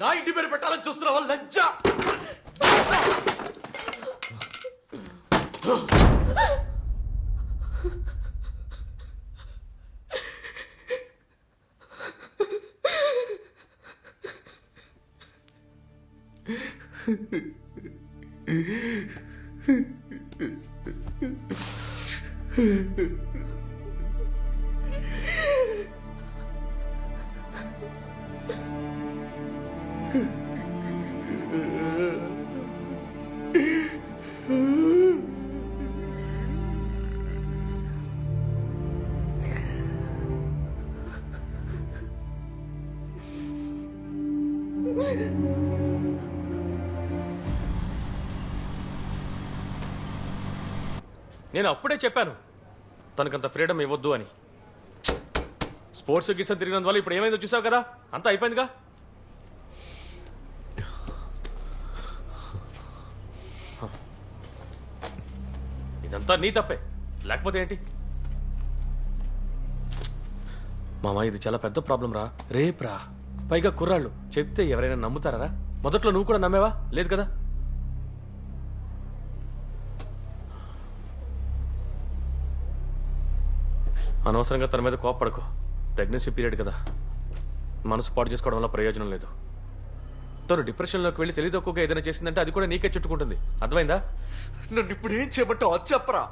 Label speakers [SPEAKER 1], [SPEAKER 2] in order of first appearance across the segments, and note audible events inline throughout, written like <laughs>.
[SPEAKER 1] నా ఇంటి పేరు పెట్టాలని చూస్తున్నావా లజ్జ? <laughs>
[SPEAKER 2] నేను అప్పుడే చెప్పాను తనకంత ఫ్రీడమ్ ఇవ్వద్దు అని. స్పోర్ట్స్ గిట్స్ తిరిగినందువల్ల ఇప్పుడు ఏమైందో చూసావు కదా? అంతా అయిపోయిందిగా? ఇదంతా నీ తప్పే. లేకపోతే ఏంటి? మామ ఇది చాలా పెద్ద ప్రాబ్లం రా. రేప్రా పైగా కుర్రాళ్ళు. చెప్తే ఎవరైనా నమ్ముతారా? మొదట్లో నువ్వు కూడా నమ్మేవా? లేదు కదా? అనవసరంగా తన మీద కోపడుకో ప్రెగ్నెన్సీ పీరియడ్ కదా. మనసు పాటు చేసుకోవడం వల్ల ప్రయోజనం లేదు. తను డిప్రెషన్లోకి వెళ్ళి తెలియదు ఒక్కొక్క ఏదైనా చేసిందంటే అది కూడా నీకే చుట్టుకుంటుంది. అర్థమైందా?
[SPEAKER 1] నన్ను ఇప్పుడు ఏం చేయమంటావు? అది చెప్పరా?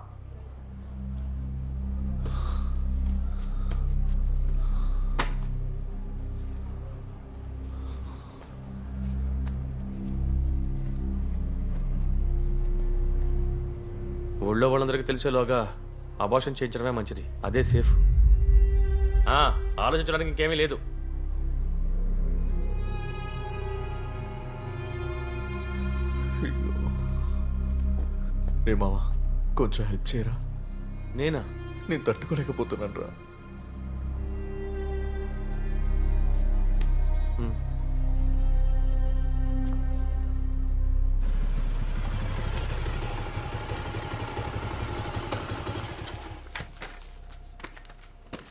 [SPEAKER 2] ఊళ్ళో వాళ్ళందరికీ తెలిసేలోగా అబార్షన్ చేయించడమే మంచిది. అదే సేఫ్. ఆలోచించడానికి ఇంకేమీ లేదు.
[SPEAKER 1] రే మావా కొంచెం హెల్ప్ చేయరా?
[SPEAKER 2] నేనా?
[SPEAKER 1] నేను తట్టుకోలేకపోతున్నాను రా.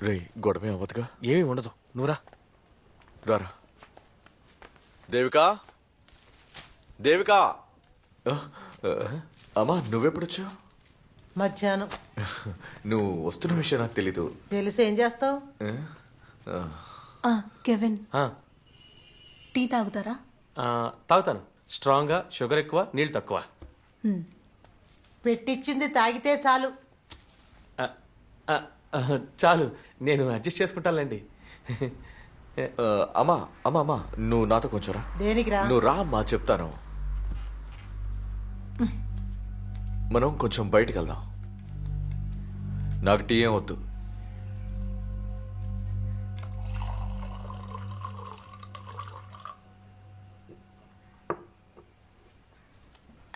[SPEAKER 1] రే గొడవే అవ్వదుగా?
[SPEAKER 2] ఏమీ ఉండదు. నువ్వురా
[SPEAKER 1] రారా. దేవికా? దేవికా? అమ్మా నువ్వెప్పుడొచ్చావు?
[SPEAKER 3] మధ్యాహ్నం. <laughs>
[SPEAKER 1] నువ్వు వస్తున్న విషయం నాకు తెలీదు.
[SPEAKER 3] తెలిసి ఏం చేస్తావు?
[SPEAKER 1] ఏ? ఆ,
[SPEAKER 4] ఆ, కెవిన్.
[SPEAKER 2] ఆ,
[SPEAKER 4] టీ తాగుతారా?
[SPEAKER 2] ఆ, తాగుతాను. స్ట్రాంగ్గా షుగర్ ఎక్కువ నీళ్ళు తక్కువ.
[SPEAKER 3] పెట్టించింది తాగితే చాలు.
[SPEAKER 2] ఆ, ఆ, ఆ, చాలు. నేను అడ్జస్ట్ చేసుకుంటానులేండి. <laughs>
[SPEAKER 1] అమ్మా అమ్మా అమ్మా నువ్వు నాతో కొంచెం రా? నువ్వు రా అమ్మా చెప్తాను. మనం కొంచెం బయటికి వెళ్దాం నాకు టీ ఏం వద్దు.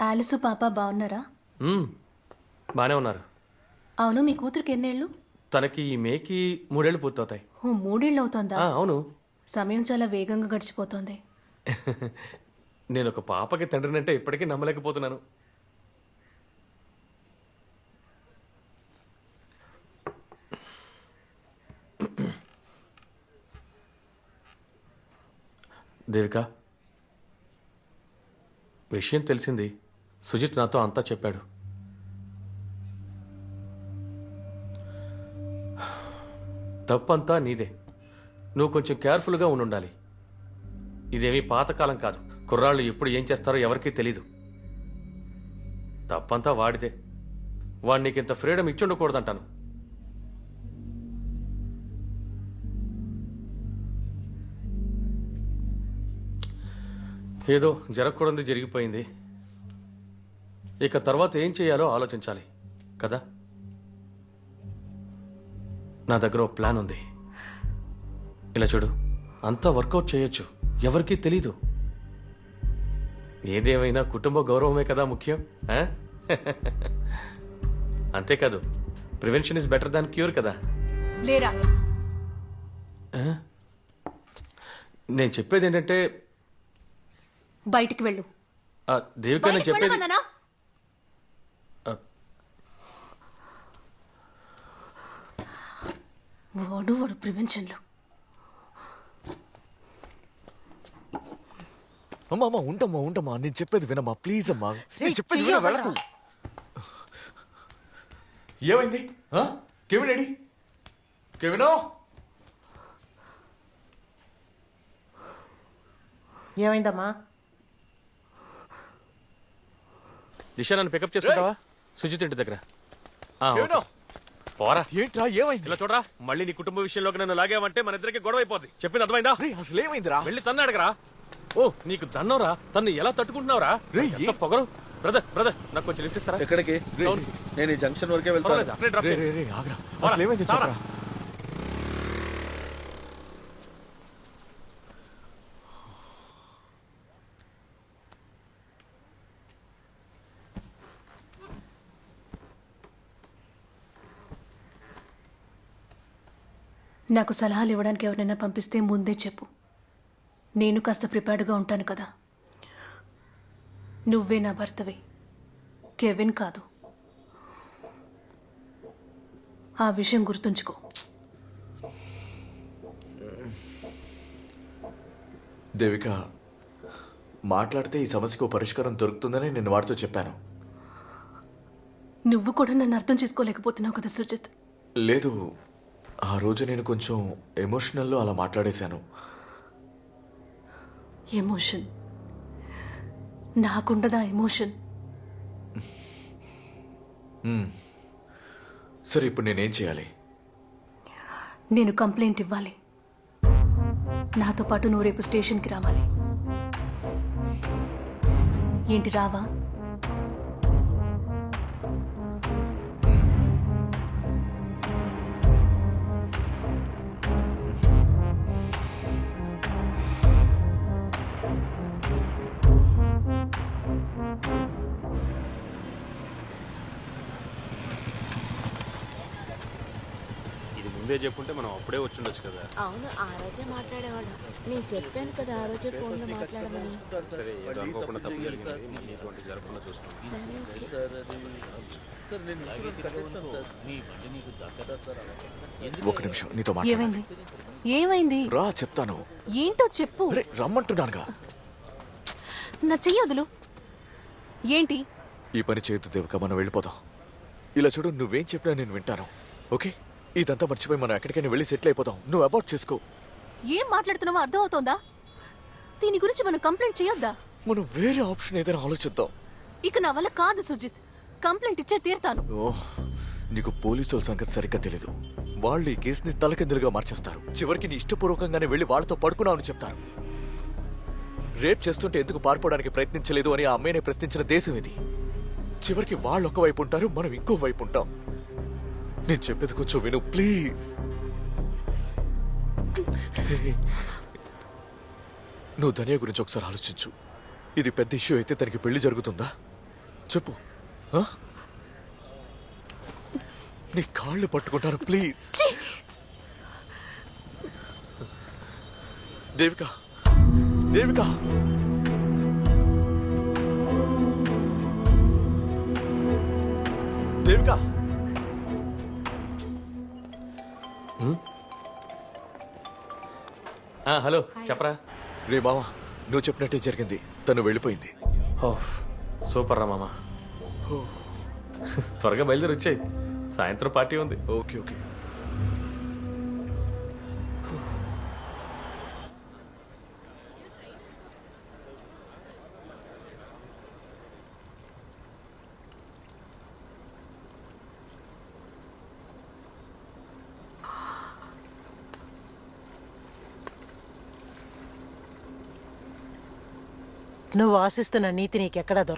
[SPEAKER 4] ఆలిసు పాప బాగున్నారా.
[SPEAKER 2] బానే ఉన్నారు.
[SPEAKER 4] అవును మీ కూతురికి ఎన్నేళ్ళు?
[SPEAKER 2] తనకి ఈ మేకి మూడేళ్ళు పూర్తవుతాయి.
[SPEAKER 4] ఓ మూడేళ్ళు అవుతోందా?
[SPEAKER 2] ఆ, అవును.
[SPEAKER 4] సమయం చాలా వేగంగా గడిచిపోతోంది. <laughs>
[SPEAKER 2] నేను ఒక పాపకి తండ్రినంటే ఇప్పటికీ నమ్మలేకపోతున్నాను. దేవిక విషయం తెలిసింది. సుజిత్ నాతో అంతా చెప్పాడు. తప్పంతా నీదే. నువ్వు కొంచెం కేర్ఫుల్గా ఉండాలి ఇదేమీ పాతకాలం కాదు. కుర్రాళ్ళు ఎప్పుడు ఏం చేస్తారో ఎవరికీ తెలీదు. తప్పంతా వాడిదే. వాడు నీకు ఇంత ఫ్రీడమ్ ఇచ్చి ఏదో జరగకూడదు జరిగిపోయింది. ఇక తర్వాత ఏం చేయాలో ఆలోచించాలి. కదా? నా దగ్గర ఓ ప్లాన్ ఉంది. ఇలా చూడు అంతా వర్కౌట్ చేయొచ్చు. ఎవరికీ తెలీదు. ఏదేమైనా కుటుంబ గౌరవమే కదా ముఖ్యం? <laughs> అంతేకాదు prevention is better than cure కదా?
[SPEAKER 4] లేరా?
[SPEAKER 2] నేను చెప్పేది ఏంటంటే
[SPEAKER 4] బయటికి వెళ్ళు.
[SPEAKER 2] ఆ, దేవిక నేను
[SPEAKER 4] బయటికి
[SPEAKER 2] చెప్పేది
[SPEAKER 4] వెళ్ళమన్నానా? వాడు వాడు ప్రివెన్షన్లు.
[SPEAKER 1] అమ్మా అమ్మా ఉండమ్మా ఉండమ్మా నేను చెప్పేది వినమ్మా. ప్లీజ్ అమ్మా. నేను
[SPEAKER 3] రేయ్,
[SPEAKER 1] చెప్పేది విన. వెళ్ళకు ఏమైంది? ఆ? కెవిన్ ఏడి కెవినో?
[SPEAKER 3] ఏమైందమ్మా?
[SPEAKER 2] దిశ నన్ను పికప్ చేసుకుంటావా సుజిత్ ఇంటి దగ్గర. ఆ, ఓకే. పోరా.
[SPEAKER 1] ఏంట్రా ఏమైంది?
[SPEAKER 2] ఇలా చూడరా మళ్ళీ నీ కుటుంబ విషయంలోకి నన్ను లాగావంటే మన ఇద్దరికి గొడవ అయిపోద్ది. చెప్పింది అర్థమైందా?
[SPEAKER 1] రేయ్, అసలు ఏమైందిరా?
[SPEAKER 2] వెళ్ళి తన్ను అడగరా. ఓ నీకు దన్నవరా తన్ను ఎలా తట్టుకుంటున్నావురా?
[SPEAKER 1] రేయ్,
[SPEAKER 2] ఎంత
[SPEAKER 1] ఏ-
[SPEAKER 2] పొగరు? బ్రదర్ బ్రదర్ నాకు కొంచెం లిఫ్ట్ ఇస్తారా?
[SPEAKER 5] ఎక్కడికి. నేను ఈ జంక్షన్ వరకే
[SPEAKER 2] పర్వాలేదు,
[SPEAKER 5] వెళ్తాను
[SPEAKER 2] అక్కడే డ్రాప్
[SPEAKER 1] రే
[SPEAKER 2] చేయి.
[SPEAKER 1] రే రే ఆగ్రా.
[SPEAKER 2] పోరా,
[SPEAKER 1] అసలు ఏమైంది. చెప్పరా.
[SPEAKER 4] నాకు సలహాలు ఇవ్వడానికి ఎవరైనా పంపిస్తే ముందే చెప్పు. నేను కాస్త ప్రిపేర్డ్గా ఉంటాను కదా. నువ్వే నా భర్తవి. కెవిన్ కాదు. ఆ విషయం గుర్తుంచుకో.
[SPEAKER 1] దేవిక మాట్లాడితే ఈ సమస్యకు పరిష్కారం దొరుకుతుందని నేను వాడితో చెప్పాను.
[SPEAKER 4] నువ్వు కూడా నన్ను అర్థం చేసుకోలేకపోతున్నావు కదా సుజిత్.
[SPEAKER 1] లేదు ఆ రోజు నేను కొంచెం ఎమోషనల్లో అలా మాట్లాడేశాను.
[SPEAKER 4] ఎమోషన్. నాకుండదా ఎమోషన్?
[SPEAKER 1] సరే ఇప్పుడు నేనేం చేయాలి?
[SPEAKER 4] నేను కంప్లైంట్ ఇవ్వాలి. నాతో పాటు నువ్వు రేపు స్టేషన్కి రావాలి. ఏంటి రావా?
[SPEAKER 6] ముందే చెప్పుంటే మనం అప్పుడే వచ్చిండొచ్చు కదా.
[SPEAKER 7] అవును ఆ రోజే మాట్లాడేవాడు నేను చెప్పాను కదా ఆ రోజే ఫోన్లో మాట్లాడమని.
[SPEAKER 6] సరే ఏదో అనుకోకుండా తప్పు జరిగింది. మళ్ళీ ఇటువంటి జరగకుండా చూసుకున్నాం
[SPEAKER 7] సరే ఓకే.
[SPEAKER 5] సార్ అది సార్ నేను ఇన్సూరెన్స్ కట్టేస్తాను సార్.
[SPEAKER 1] ఒక నిమిషం నీతో
[SPEAKER 4] ఏమైంది? ఏమైంది?
[SPEAKER 1] రా చెప్తాను.
[SPEAKER 4] ఏంటో చెప్పు.
[SPEAKER 1] రే రమ్మంటున్నానుగా.
[SPEAKER 4] నా చెయ్యొదులు ఏంటి?
[SPEAKER 1] ఈ పని చేయొద్దు దేవిక మనం వెళ్ళిపోదాం. ఇలా చూడు నువ్వేం చెప్పినా నేను వింటాను. ఓకే? ఇదంతా మర్చిపోయి మనం ఎక్కడికైనా వెళ్ళి సెటిల్ అయిపోదాం నువ్వు అబౌట్ చేసుకో.
[SPEAKER 4] ఏం మాట్లాడుతున్నావో అర్థమవుతోందా? దీని గురించి మనం కంప్లైంట్ చేయొద్దా?
[SPEAKER 1] మనం వేరే ఆప్షన్ ఏదైనా ఆలోచిద్దాం.
[SPEAKER 4] ఇక నా వల్ల కాదు సుజిత్. కంప్లైంట్ ఇచ్చే తీరుతాను.
[SPEAKER 1] ఓ నీకు పోలీసుల సంగతి సరిగ్గా తెలీదు. వాళ్ళు ఈ కేసుని తలకిందులుగా మార్చేస్తారు. చివరికి నీ ఇష్టపూర్వకంగానే వెళ్ళి వాళ్ళతో పడుకున్నావని చెప్తారు. రేప్ చేస్తుంటే ఎందుకు పారిపోవడానికి ప్రయత్నించలేదు అని ఆ అమ్మాయిని ప్రశ్నించిన దేశం ఇది. చివరికి వాళ్ళు ఒక వైపు ఉంటారు మనం ఇంకో వైపు ఉంటాం. నేను చెప్పేది కొంచెం విను ప్లీజ్. నువ్వు ధనియా గురించి ఒకసారి ఆలోచించు. ఇది పెద్ద ఇష్యూ అయితే తనకి పెళ్ళి జరుగుతుందా? చెప్పు? నీ కాళ్ళు పట్టుకుంటాను ప్లీజ్. దేవిక. దేవిక. దేవిక.
[SPEAKER 2] ఆ, హలో చెప్పరా?
[SPEAKER 1] రే మామ నువ్వు చెప్పినట్టే జరిగింది. తను వెళ్ళిపోయింది.
[SPEAKER 2] ఓ సూపర్ రా మామ. <laughs> త్వరగా బయలుదేరి వచ్చాయి. సాయంత్రం పార్టీ ఉంది.
[SPEAKER 1] Okay okay.
[SPEAKER 3] నువ్వు ఆశిస్తున్న నీతి నీకెక్కడా దొరకదు.